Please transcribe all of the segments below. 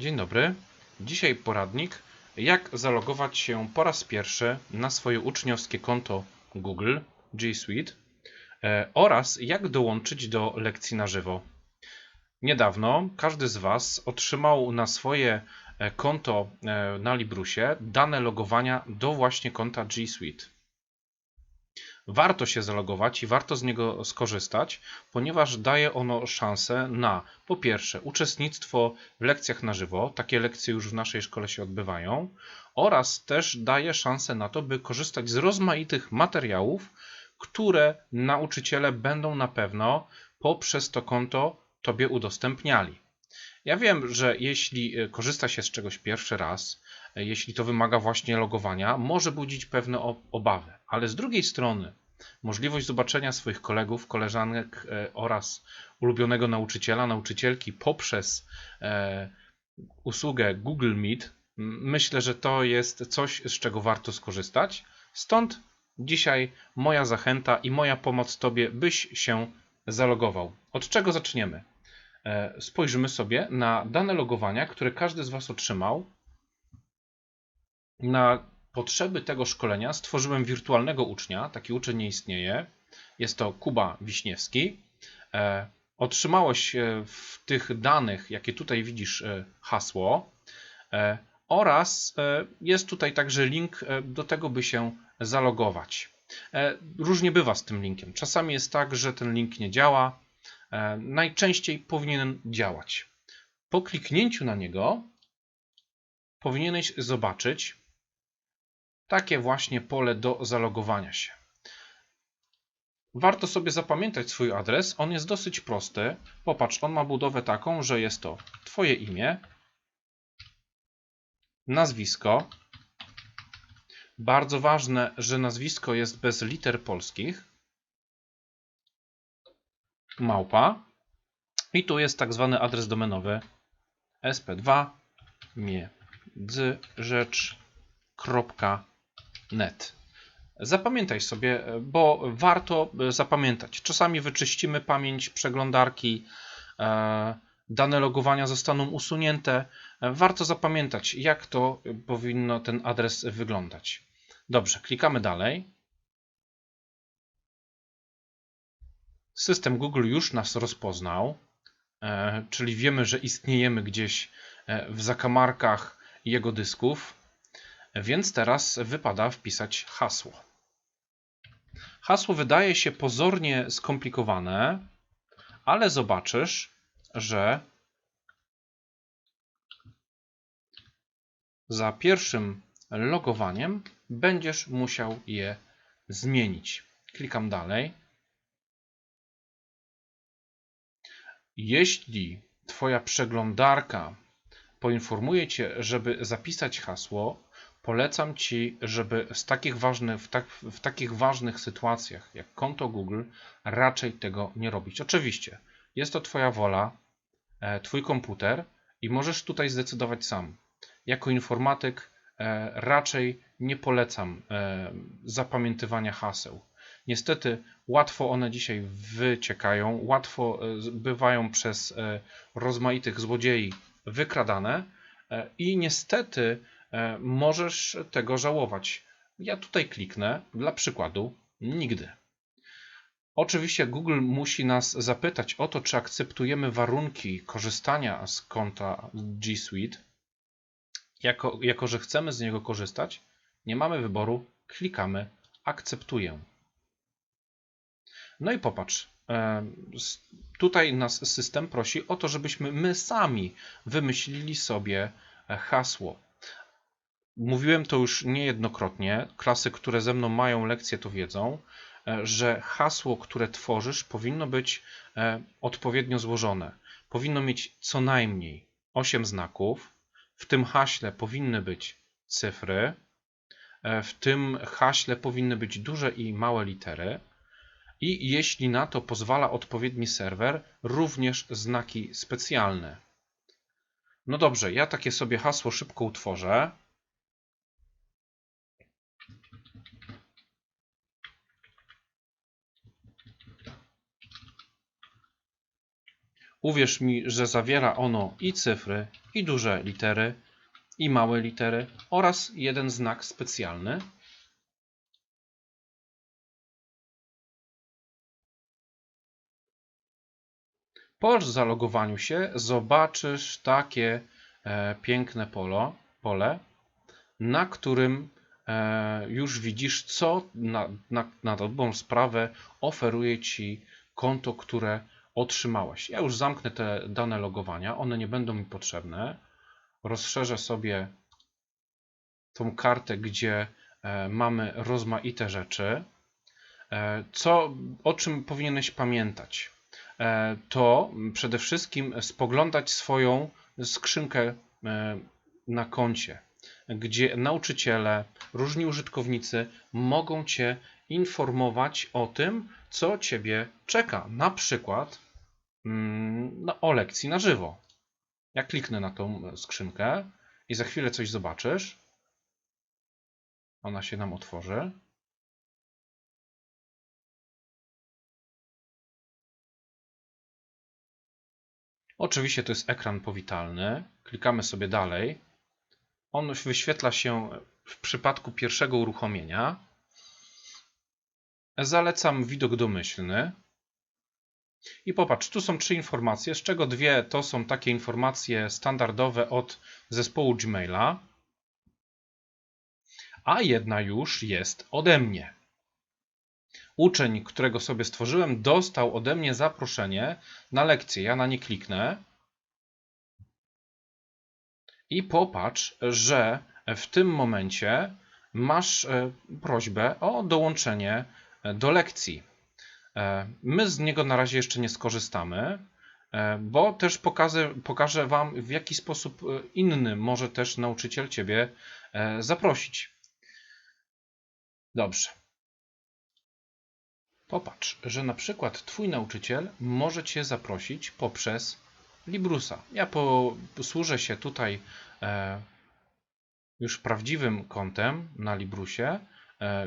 Dzień dobry. Dzisiaj poradnik, jak zalogować się po raz pierwszy na swoje uczniowskie konto Google G Suite e, oraz jak dołączyć do lekcji na żywo. Niedawno każdy z Was otrzymał na swoje e, konto e, na Librusie dane logowania do właśnie konta G Suite. Warto się zalogować i warto z niego skorzystać, ponieważ daje ono szansę na po pierwsze uczestnictwo w lekcjach na żywo, takie lekcje już w naszej szkole się odbywają, oraz też daje szansę na to, by korzystać z rozmaitych materiałów, które nauczyciele będą na pewno poprzez to konto Tobie udostępniali. Ja wiem, że jeśli e, korzysta się z czegoś pierwszy raz, e, jeśli to wymaga właśnie logowania, może budzić pewne obawy, ale z drugiej strony możliwość zobaczenia swoich kolegów, koleżanek e, oraz ulubionego nauczyciela, nauczycielki poprzez e, usługę Google Meet, myślę, że to jest coś, z czego warto skorzystać. Stąd dzisiaj moja zachęta i moja pomoc Tobie, byś się zalogował. Od czego zaczniemy? E, Spojrzymy sobie na dane logowania, które każdy z Was otrzymał. Na potrzeby tego szkolenia stworzyłem wirtualnego ucznia. Taki uczeń nie istnieje. Jest to Kuba Wiśniewski. E, Otrzymałeś w tych danych, jakie tutaj widzisz, e, hasło e, oraz jest tutaj także link do tego, by się zalogować. Różnie bywa z tym linkiem. Czasami jest tak, że ten link nie działa. Najczęściej powinien działać. Po kliknięciu na niego powinieneś zobaczyć takie właśnie pole do zalogowania się. Warto sobie zapamiętać swój adres. On jest dosyć prosty. Popatrz, on ma budowę taką, że jest to Twoje imię, nazwisko. Bardzo ważne, że nazwisko jest bez liter polskich. Małpa. I tu jest tak zwany adres domenowy sp2 międzyrzecz.net. Zapamiętaj sobie, bo warto zapamiętać. Czasami wyczyścimy pamięć przeglądarki, e, dane logowania zostaną usunięte. Warto zapamiętać, jak to powinno ten adres wyglądać. Dobrze, klikamy dalej. System Google już nas rozpoznał, e, czyli wiemy, że istniejemy gdzieś e, w zakamarkach jego dysków, więc teraz wypada wpisać hasło. Hasło wydaje się pozornie skomplikowane, ale zobaczysz, że za pierwszym logowaniem będziesz musiał je zmienić. Klikam dalej. Jeśli Twoja przeglądarka poinformuje Cię, żeby zapisać hasło, polecam Ci, żeby z takich ważnych, w, tak, w takich ważnych sytuacjach jak konto Google raczej tego nie robić. Oczywiście, jest to Twoja wola, e, Twój komputer i możesz tutaj zdecydować sam. Jako informatyk e, raczej nie polecam e, zapamiętywania haseł. Niestety łatwo one dzisiaj wyciekają, łatwo bywają przez rozmaitych złodziei wykradane i niestety możesz tego żałować. Ja tutaj kliknę dla przykładu nigdy. Oczywiście Google musi nas zapytać o to, czy akceptujemy warunki korzystania z konta G Suite. Jako, jako że chcemy z niego korzystać, nie mamy wyboru, klikamy akceptuję. No i popatrz, e, tutaj nas system prosi o to, żebyśmy my sami wymyślili sobie e, hasło. Mówiłem to już niejednokrotnie, klasy, które ze mną mają lekcje, to wiedzą, e, że hasło, które tworzysz, powinno być e, odpowiednio złożone. Powinno mieć co najmniej 8 znaków. W tym haśle powinny być cyfry. e, W tym haśle powinny być duże i małe litery. I jeśli na to pozwala odpowiedni serwer, również znaki specjalne. No dobrze, ja takie sobie hasło szybko utworzę. Uwierz mi, że zawiera ono i cyfry, i duże litery, i małe litery oraz jeden znak specjalny. Po zalogowaniu się zobaczysz takie e, piękne polo, pole, na którym e, już widzisz, co na, na, na dobrą sprawę oferuje Ci konto, które otrzymałeś. Ja już zamknę te dane logowania, one nie będą mi potrzebne. Rozszerzę sobie tą kartę, gdzie e, mamy rozmaite rzeczy. E, co, o czym powinieneś pamiętać? E, to przede wszystkim spoglądać swoją skrzynkę na koncie, gdzie nauczyciele, różni użytkownicy mogą Cię informować o tym, co Ciebie czeka. Na przykład no, o lekcji na żywo. Ja kliknę na tą skrzynkę i za chwilę coś zobaczysz. Ona się nam otworzy. Oczywiście to jest ekran powitalny. Klikamy sobie dalej. On wyświetla się w przypadku pierwszego uruchomienia. Zalecam widok domyślny. I popatrz, tu są trzy informacje, z czego dwie to są takie informacje standardowe od zespołu Gmaila, a jedna już jest ode mnie. Uczeń, którego sobie stworzyłem, dostał ode mnie zaproszenie na lekcję. Ja na nie kliknę. I popatrz, że w tym momencie masz e, prośbę o dołączenie do lekcji. E, my z niego na razie jeszcze nie skorzystamy, bo też pokażę, pokażę Wam, w jaki sposób inny może też nauczyciel Ciebie zaprosić. Dobrze. Popatrz, że na przykład Twój nauczyciel może Cię zaprosić poprzez Librusa. Ja posłużę się tutaj e, już prawdziwym kontem na Librusie.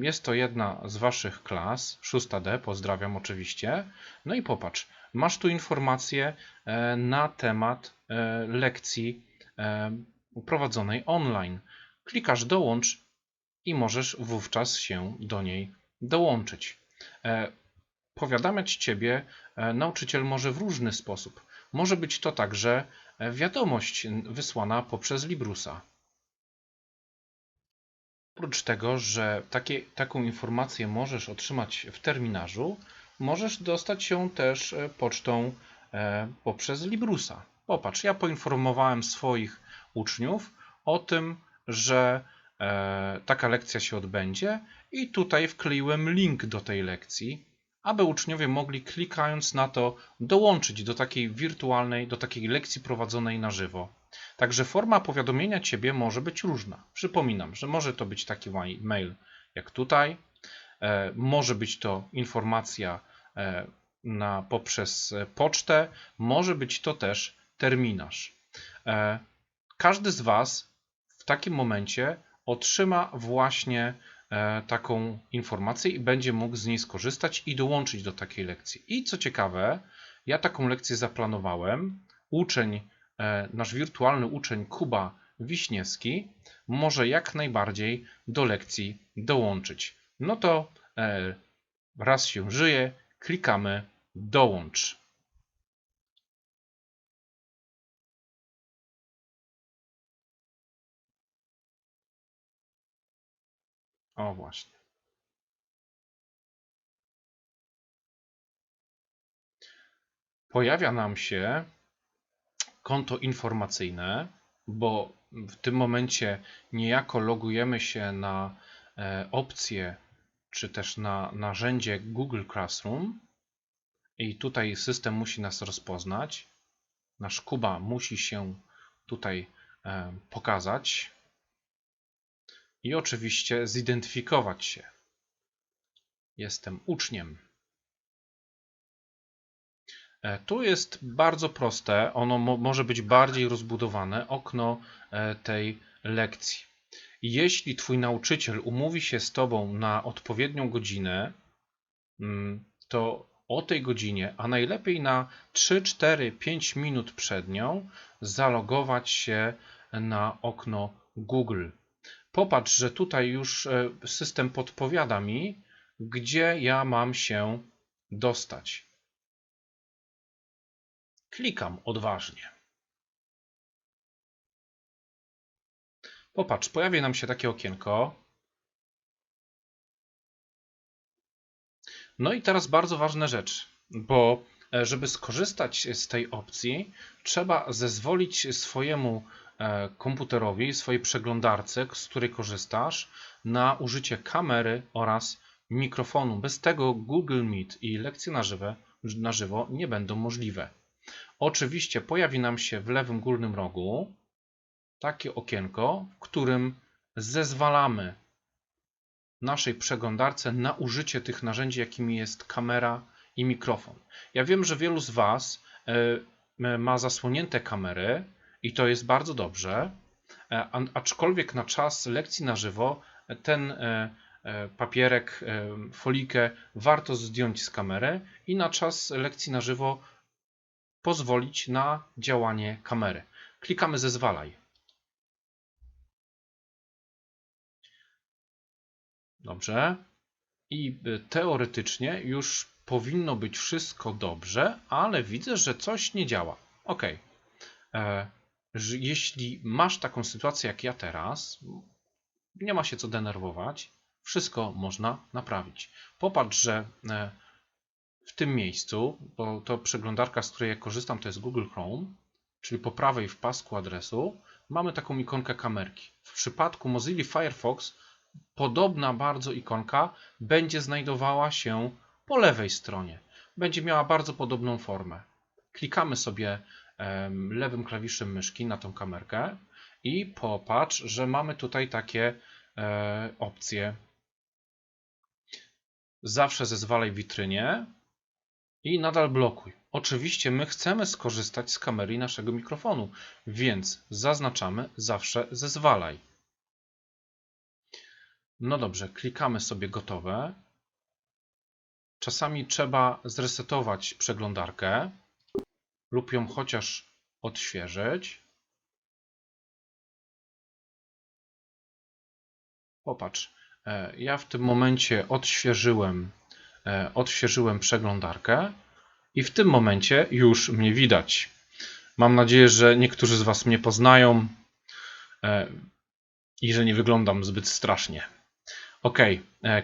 Jest to jedna z Waszych klas, 6D, pozdrawiam oczywiście. No i popatrz, masz tu informację e, na temat e, lekcji prowadzonej online. Klikasz dołącz i możesz wówczas się do niej dołączyć. E, powiadamiać Ciebie nauczyciel może w różny sposób. Może być to także wiadomość wysłana poprzez Librusa. Oprócz tego, że takie, taką informację możesz otrzymać w terminarzu, możesz dostać ją też pocztą poprzez Librusa. Popatrz, ja poinformowałem swoich uczniów o tym, że E, taka lekcja się odbędzie i tutaj wkleiłem link do tej lekcji, aby uczniowie mogli klikając na to dołączyć do takiej wirtualnej, do takiej lekcji prowadzonej na żywo. Także forma powiadomienia Ciebie może być różna. Przypominam, że może to być taki mail jak tutaj, e, może być to informacja e, na, poprzez pocztę, może być to też terminarz. Każdy z Was w takim momencie otrzyma właśnie e, taką informację i będzie mógł z niej skorzystać i dołączyć do takiej lekcji. I co ciekawe, ja taką lekcję zaplanowałem. Uczeń, e, nasz wirtualny uczeń Kuba Wiśniewski może jak najbardziej do lekcji dołączyć. No to e, raz się żyje, klikamy dołącz. O właśnie. Pojawia nam się konto informacyjne, bo w tym momencie niejako logujemy się na e, opcję czy też na narzędzie Google Classroom i tutaj system musi nas rozpoznać. Nasz Kuba musi się tutaj e, pokazać i oczywiście zidentyfikować się. Jestem uczniem. E, tu jest bardzo proste, ono mo może być bardziej rozbudowane, okno e, tej lekcji. Jeśli Twój nauczyciel umówi się z Tobą na odpowiednią godzinę, mm, to o tej godzinie, a najlepiej na 3, 4, 5 minut przed nią zalogować się na okno Google. Popatrz, że tutaj już e, system podpowiada mi, gdzie ja mam się dostać. Klikam odważnie. Popatrz, pojawi nam się takie okienko. No i teraz bardzo ważna rzecz, bo e, żeby skorzystać z tej opcji, trzeba zezwolić swojemu komputerowi, swojej przeglądarce, z której korzystasz, na użycie kamery oraz mikrofonu. Bez tego Google Meet i lekcje na żywo, na żywo nie będą możliwe. Oczywiście pojawi nam się w lewym górnym rogu takie okienko, w którym zezwalamy naszej przeglądarce na użycie tych narzędzi, jakimi jest kamera i mikrofon. Ja wiem, że wielu z Was e, ma zasłonięte kamery i to jest bardzo dobrze, e, aczkolwiek na czas lekcji na żywo ten e, papierek, folikę warto zdjąć z kamery i na czas lekcji na żywo pozwolić na działanie kamery. Klikamy zezwalaj. Dobrze. I teoretycznie już powinno być wszystko dobrze, ale widzę, że coś nie działa. OK. E, jeśli masz taką sytuację jak ja teraz, nie ma się co denerwować, wszystko można naprawić. Popatrz, że e, w tym miejscu, bo to przeglądarka, z której ja korzystam, to jest Google Chrome, czyli po prawej w pasku adresu, mamy taką ikonkę kamerki. W przypadku Mozilla Firefox podobna bardzo ikonka będzie znajdowała się po lewej stronie. Będzie miała bardzo podobną formę. Klikamy sobie lewym klawiszem myszki na tą kamerkę i popatrz, że mamy tutaj takie e, opcje. Zawsze zezwalaj witrynie i nadal blokuj. Oczywiście my chcemy skorzystać z kamery naszego mikrofonu, więc zaznaczamy zawsze zezwalaj. No dobrze, klikamy sobie gotowe. Czasami trzeba zresetować przeglądarkę lub ją chociaż odświeżyć. Popatrz, e, ja w tym momencie odświeżyłem, e, odświeżyłem przeglądarkę i w tym momencie już mnie widać. Mam nadzieję, że niektórzy z Was mnie poznają e, i że nie wyglądam zbyt strasznie. OK,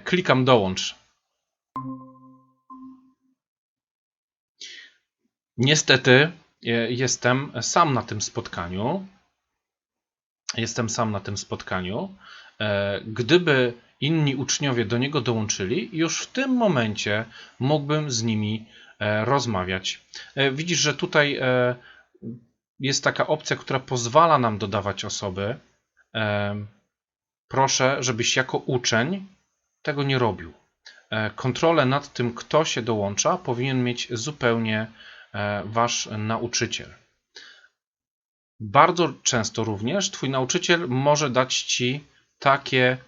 klikam dołącz. Niestety e, jestem sam na tym spotkaniu. Jestem sam na tym spotkaniu. E, gdyby inni uczniowie do niego dołączyli, już w tym momencie mógłbym z nimi rozmawiać. Widzisz, że tutaj jest taka opcja, która pozwala nam dodawać osoby proszę, żebyś jako uczeń tego nie robił. E, kontrolę nad tym, kto się dołącza, powinien mieć zupełnie e, wasz nauczyciel. Bardzo często również twój nauczyciel może dać ci takie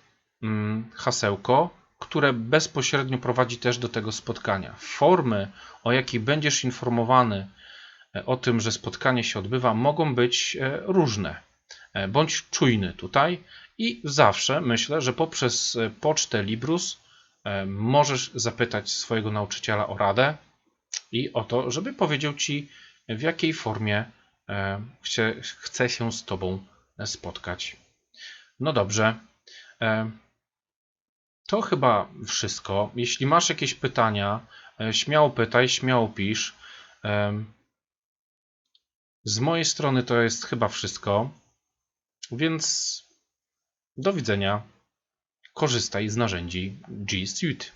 mm, hasełko, które bezpośrednio prowadzi też do tego spotkania. Formy, o jakich będziesz informowany e, o tym, że spotkanie się odbywa, mogą być różne. Bądź czujny tutaj. I zawsze myślę, że poprzez e, pocztę Librus e, możesz zapytać swojego nauczyciela o radę i o to, żeby powiedział ci, w jakiej formie e, chce, chce się z Tobą spotkać. No dobrze. To chyba wszystko. Jeśli masz jakieś pytania, śmiało pytaj, śmiało pisz. Z mojej strony to jest chyba wszystko. Więc do widzenia. Korzystaj z narzędzi G Suite.